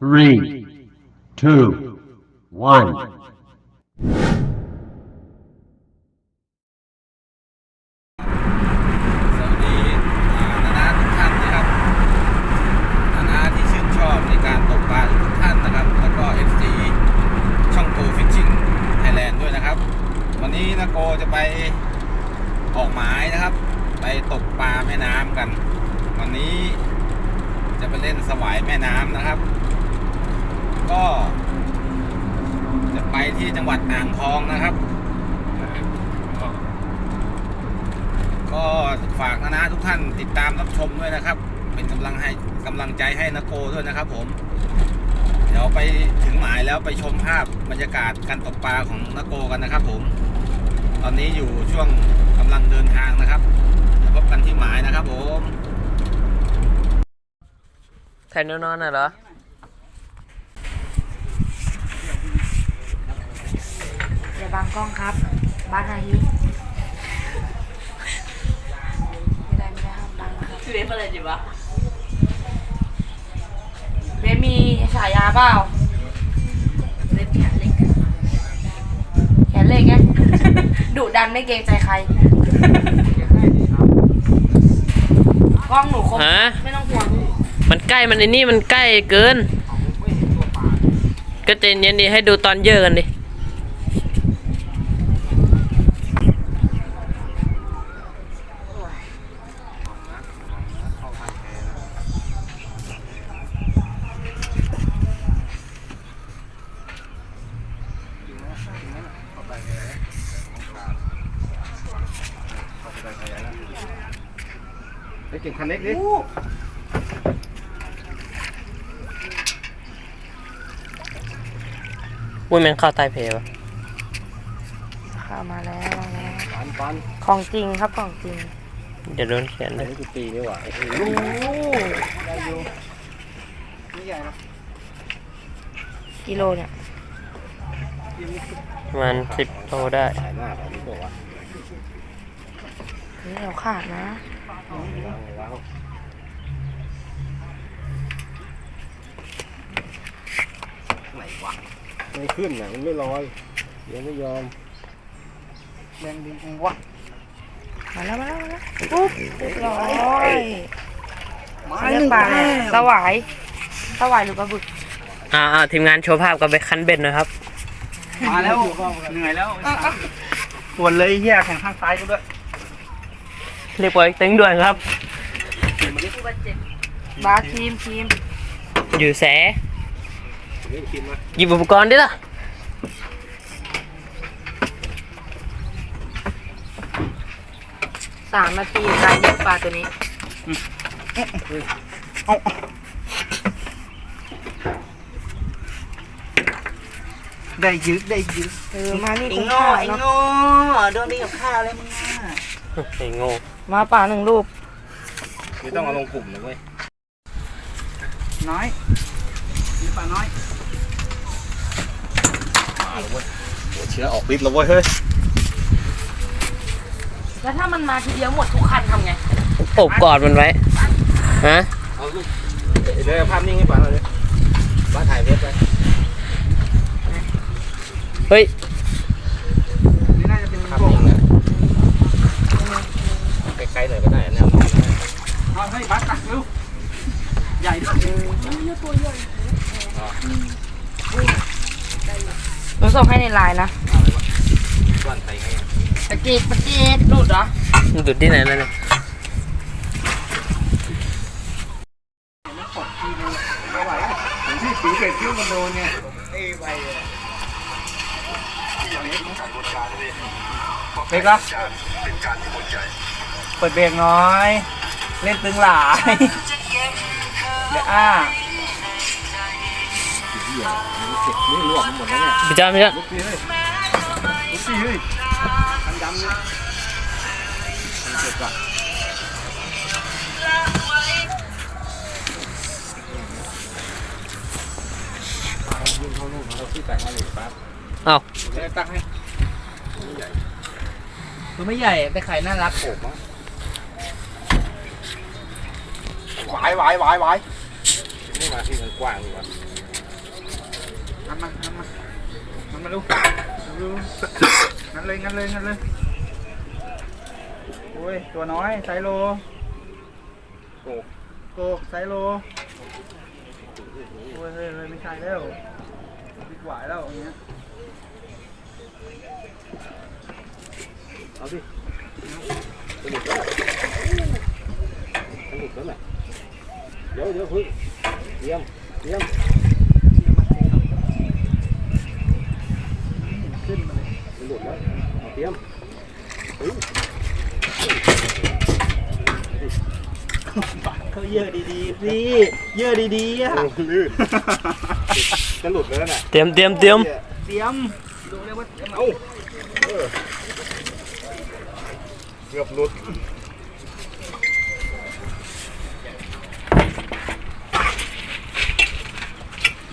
three, two, one. สวัสดีอ่านานาทุกท่านนะครับนานาที่ชื่นชอบในการตกปลาทุกท่านนะครับ แล้วก็ FC ช่องโกฟิชชิ่งไทยแลนด์ด้วยนะครับ วันนี้นาโกจะไปออกหมายนะครับ ไปตกปลาแม่น้ำกัน วันนี้จะไปเล่นสวายแม่น้ำนะครับ ก็ จะไปที่จังหวัดอ่างทองนะครับ ก็ฝากนะนะทุกท่านติดตามรับชมด้วยนะครับ เป็นกำลังให้กำลังใจให้นโกด้วยนะครับ ผม เดี๋ยวไปถึงหมายแล้วไปชมภาพบรรยากาศการตกปลาของนโกกันนะครับ ผม ตอนนี้อยู่ช่วงกำลังเดินทางนะครับเดี๋ยวพบกันที่หมายนะครับผมใครนอนๆน่ะเหรอ อย่าบังกล้องครับ บ้านอาฮิไม่ได้ไม่ได้ห้ามบังนะครับเรียนอะไรจีวะเบสมีฉายาเปล่าเรียนแขนเล็กแขนเล็กไงดุดันไม่เกรงใจใครกล้องหนูครบฮะ ไม่ต้องห่วงมันใกล้มันไอ้นี่มันใกล้เกิน ก็ใจเย็นดีให้ดูตอนเยอะกันดิ คันเล็กดิวุ้ยแมันเข้าใต้เพวะเข้ามาแล้วมาแล้วปันปันของจริงครับของจริง เดี๋ยวโดนเขียนอัเลนยนี้คือตีนี่หว่าโอ้โหโอ้ได้อยู่ไม่ใหญ่นะกิโลเนี่ยประมาณสิบโลได้ใหญ่มากอันนี้บอกว่า นี่เราขาดนะวางวางไหนวะไม่ขึ้นน่ะมันไม่ลอยยังไม่ยอมแรงดีจังวะมาแล้วมาแล้วมาแล้วปุ๊บเรียบร้อยเรียกปลาเนี่ยสวายสวายหรือปลาบึกอ่าอ่าทีมงานโชว์ภาพกับไปคันเบ็ดหนะครับ มาแล้วเหนื่อยแล้วปวดเลยเฮียแข่งข้างซ้ายกูด้วย เรียกว่าตึงด่วนครับ บาสทีมทีมอยู่แสเล่นกินมาหยิบอุปกรณ์ดิล่ะสามนาทีการเลี้ยงปลาตัวนี้ได้ยึดได้ยึดเออมานี่ไอ้คุ้มโง่ค่าไอ้เนาะโง่โดนดีกับข้าวเลยมึงอะ ไอ้โง่มาป่าหนึ่งลูกไม่ต้องเอาลงกลุ่มนะเว้ย น้อยมีปลาน้อยมาแล้วเว้ยโอ้เชื้อออกฤทธิ์แล้วเว้ยเฮ้ยแล้วถ้ามันมาทีเดียวหมดทุกคันทำไงโอบกอดมันไว้ ฮะ เอาลูกเดี๋ยวเอาภาพนิ่งให้ฟังเลยบ้านถ่ายเว็บไปเฮ้ย นี่น่าจะเป็น ภาพ พวก นิ่งนะไกลๆหน่อยก็ได้แนวนอนนะ เอาเฮ้ยบัสตักเร็วใหญ่ด้วยหนูส่งให้ในไลน์นะบ้านไทยไงปะจีดปะจีดหลุดเหรอมันดุดที่ไหนนั่นเนี่ยไม่ไหวผมที่สีเกล็ดคิ้วมันโดนไงเอ้ยไปเลยเบรกละเปิดเบรกน้อย เล่นตึงหลาย เดี๋ยวอ้าเจ็บนี่รวมมันหมดแล้วเนี่ยพี่จ้าพี่จ้าลุกสิเฮ้ยลุกสิเฮ้ยทันดำเลยทันเจ็บก่อนยื่นเข้าลูกเราที่แต่งมาเลยปั๊บเอ้าเดี๋ยวตักให้ตัวไม่ใหญ่แต่ไข่น่ารักโอบมั้งหวายหวายหวายหวาย มาที่มันกว้างดีกว่างั้นมางั้นมางั้นมาดูดูงั้นเลยงั้นเลยงั้นเลยโอ้ยตัว เยอะดีๆอะลื่นจะหลุดแล้วน่ะเตรียมเตรียมเตรียมเตรียมดูเลยว่าเตรียมเอ้าเออเกือบหลุด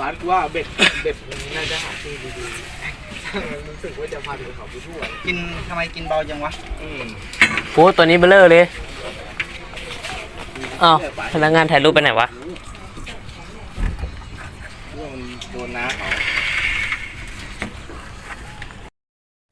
บาสกูว่าเบ็ดเบ็ดน่าจะหาที่ดีๆรู้สึกว่าจะพาไปเขาไปทั่วกินทำไมกินเบาจังวะอืมโอ้ตัวนี้เบลเลอร์เลย อ้าวพนักงานถ่ายรูปไปไหนวะเรื่องมันโดนน้าเขา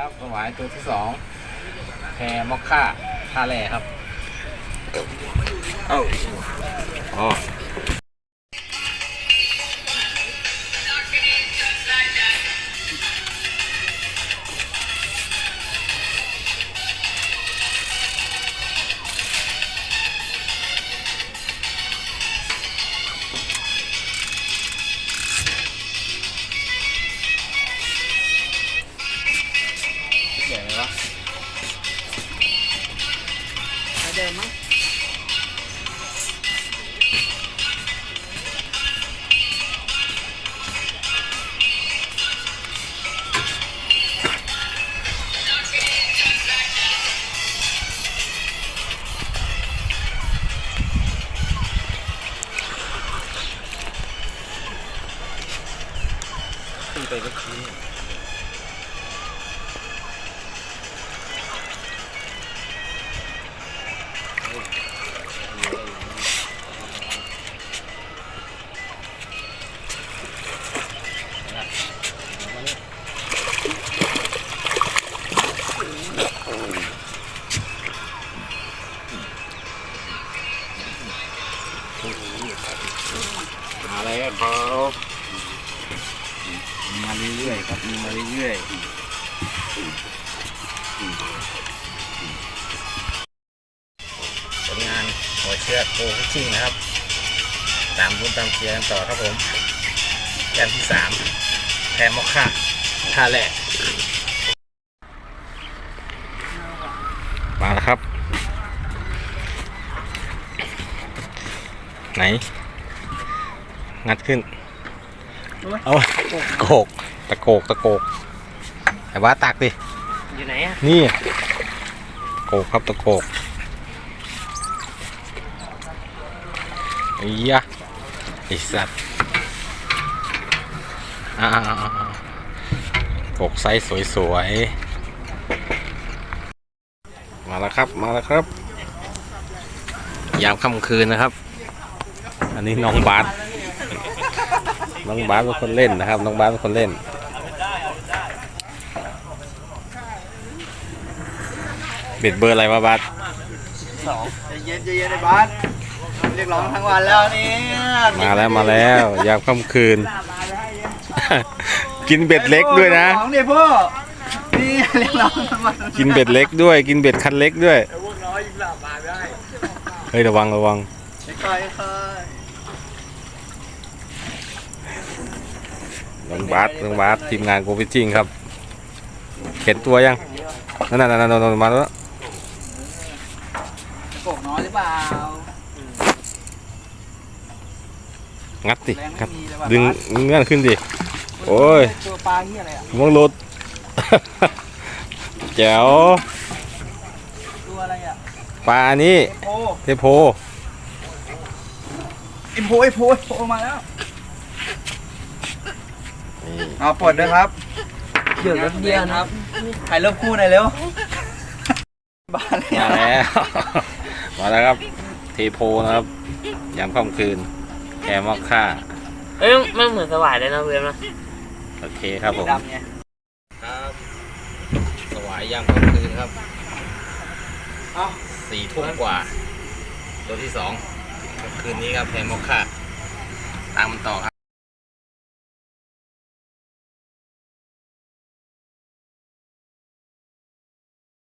ครับสวายตัวที่สองแพรมอคค่าท่าแร่ครับ เอ้าอ๋อ มาแล้วครับมาเรื่อยๆครับมาเรื่อยๆผลงานหัวเชือกโกฟิชชิ่งนะครับ ตามรุ้นตามเชียร์กันต่อครับผมแกนที่สามแพรมอคค่าท่าแรกมาแล้วครับ ไหน งัดขึ้น เอาโกก ตะโกก ตะโกกไอ้ว่าตักดิ อยู่ไหนอะ นี่ โกกครับตะโกกไอ้ยะไอ้สัตว์อ่าโกกไซส์สวยๆ มาแล้วครับ มาแล้วครับ ยามค่ำคืนนะครับ อันนี้น้องบาสน้องบาสเป็นคนเล่นนะครับ น้องบาสเป็นคนเล่น เบ็ดเบอร์อะไรวะบาสใจเย็นใจเย็นไอ้บาสเรียกร้องทั้งวันแล้วเนี่ยมาแล้วมาแล้วยามค่ำคืน กินเบ็ดเล็กด้วยนะของเดี๋ยวพ่อนี่เรียกร้องทั้งวันกินเบ็ดเล็กด้วย กินเบ็ดคันเล็กด้วยเฮ้ยระวังระวัง ค่อยค่อย น้องบาสน้องบาสทีมงานโกฟิชชิ่งครับเห็นตัวยังนั่นนั่นนั่นนั่นมาแล้วโกกน้อยหรือเปล่างัดสิแรงงัดไม่มีเลยว่ะดึงบาสเงื่อนขึ้นดิโอ้ยตัวปลาเหี้ยอะไรอะมองรถแจ๋วตัวอะไรอะปลาอันนี้โอ้เทโพอิมโพไอโพไอโพมาแล้ว เอาปลดด้วยครับเดี๋ยวเดียวนะถ่ายรูปคู่หน่อยเร็วบ้าเลยมาแล้ว มาแล้วครับ เทโพนะครับยามค่ำคืนแอร์มอกค่าเอ้ยมันเหมือนสวายเลยนะเพื่อนนะโอเคครับผม ดำไงครับสวายยามค่ำคืนครับเอ้าสี่ทุ่มกว่า ตัวที่สองคืนนี้ครับแพมมอคค่าตามมันต่อครับ